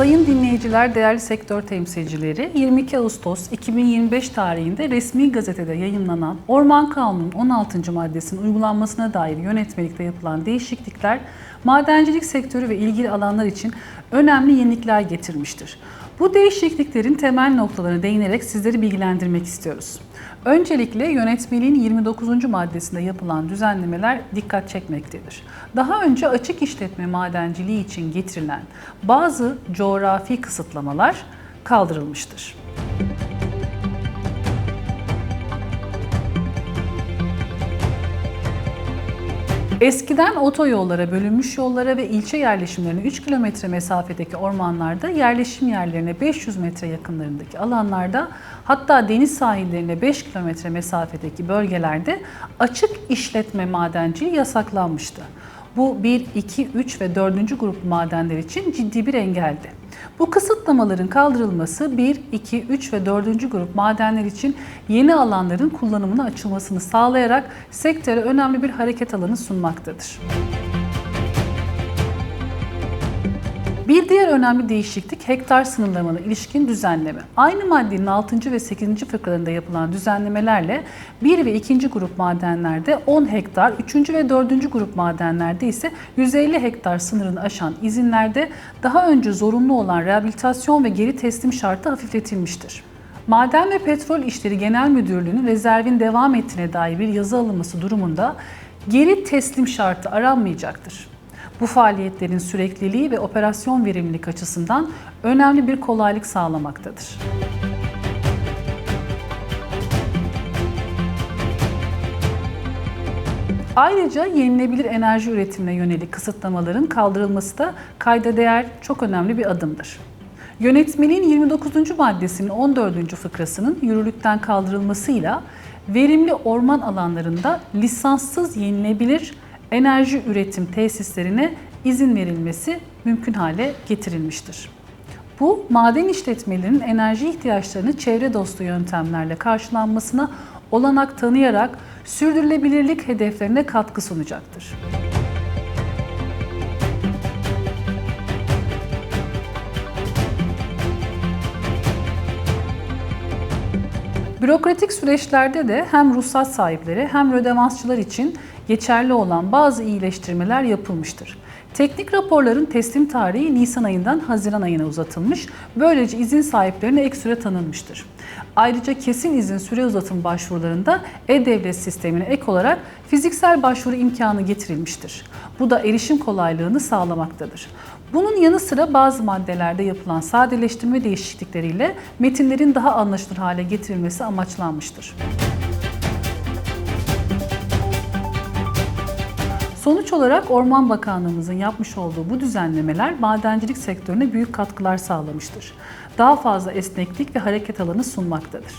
Sayın dinleyiciler, değerli sektör temsilcileri, 22 Ağustos 2025 tarihinde resmi gazetede yayınlanan Orman Kanunu'nun 16. maddesinin uygulanmasına dair yönetmelikte yapılan değişiklikler madencilik sektörü ve ilgili alanlar için önemli yenilikler getirmiştir. Bu değişikliklerin temel noktalarına değinerek sizleri bilgilendirmek istiyoruz. Öncelikle yönetmeliğin 29. maddesinde yapılan düzenlemeler dikkat çekmektedir. Daha önce açık işletme madenciliği için getirilen bazı coğrafi kısıtlamalar kaldırılmıştır. Eskiden otoyollara, bölünmüş yollara ve ilçe yerleşimlerine 3 kilometre mesafedeki ormanlarda, yerleşim yerlerine 500 metre yakınlarındaki alanlarda, hatta deniz sahillerine 5 kilometre mesafedeki bölgelerde açık işletme madenciliği yasaklanmıştı. Bu 1, 2, 3 ve 4. grup madenler için ciddi bir engeldi. Bu kısıtlamaların kaldırılması 1, 2, 3 ve 4. grup madenler için yeni alanların kullanımına açılmasını sağlayarak sektöre önemli bir hareket alanı sunmaktadır. Bir diğer önemli değişiklik hektar sınırlamalarına ilişkin düzenleme. Aynı maddenin 6. ve 8. fıkralarında yapılan düzenlemelerle 1 ve 2. grup madenlerde 10 hektar, 3. ve 4. grup madenlerde ise 150 hektar sınırını aşan izinlerde daha önce zorunlu olan rehabilitasyon ve geri teslim şartı hafifletilmiştir. Maden ve Petrol İşleri Genel Müdürlüğü'nün rezervin devam ettiğine dair bir yazı alınması durumunda geri teslim şartı aranmayacaktır. Bu faaliyetlerin sürekliliği ve operasyon verimlilik açısından önemli bir kolaylık sağlamaktadır. Ayrıca yenilebilir enerji üretimine yönelik kısıtlamaların kaldırılması da kayda değer çok önemli bir adımdır. Yönetmeliğin 29. maddesinin 14. fıkrasının yürürlükten kaldırılmasıyla verimli orman alanlarında lisanssız yenilebilir enerji üretim tesislerine izin verilmesi mümkün hale getirilmiştir. Bu maden işletmelerinin enerji ihtiyaçlarını çevre dostu yöntemlerle karşılanmasına olanak tanıyarak sürdürülebilirlik hedeflerine katkı sunacaktır. Bürokratik süreçlerde de hem ruhsat sahipleri hem rödevansçılar için geçerli olan bazı iyileştirmeler yapılmıştır. Teknik raporların teslim tarihi Nisan ayından Haziran ayına uzatılmış. Böylece izin sahiplerine ek süre tanınmıştır. Ayrıca kesin izin süre uzatım başvurularında e-devlet sistemine ek olarak fiziksel başvuru imkanı getirilmiştir. Bu da erişim kolaylığını sağlamaktadır. Bunun yanı sıra bazı maddelerde yapılan sadeleştirme değişiklikleriyle metinlerin daha anlaşılır hale getirilmesi amaçlanmıştır. Sonuç olarak Orman Bakanlığımızın yapmış olduğu bu düzenlemeler madencilik sektörüne büyük katkılar sağlamıştır. Daha fazla esneklik ve hareket alanı sunmaktadır.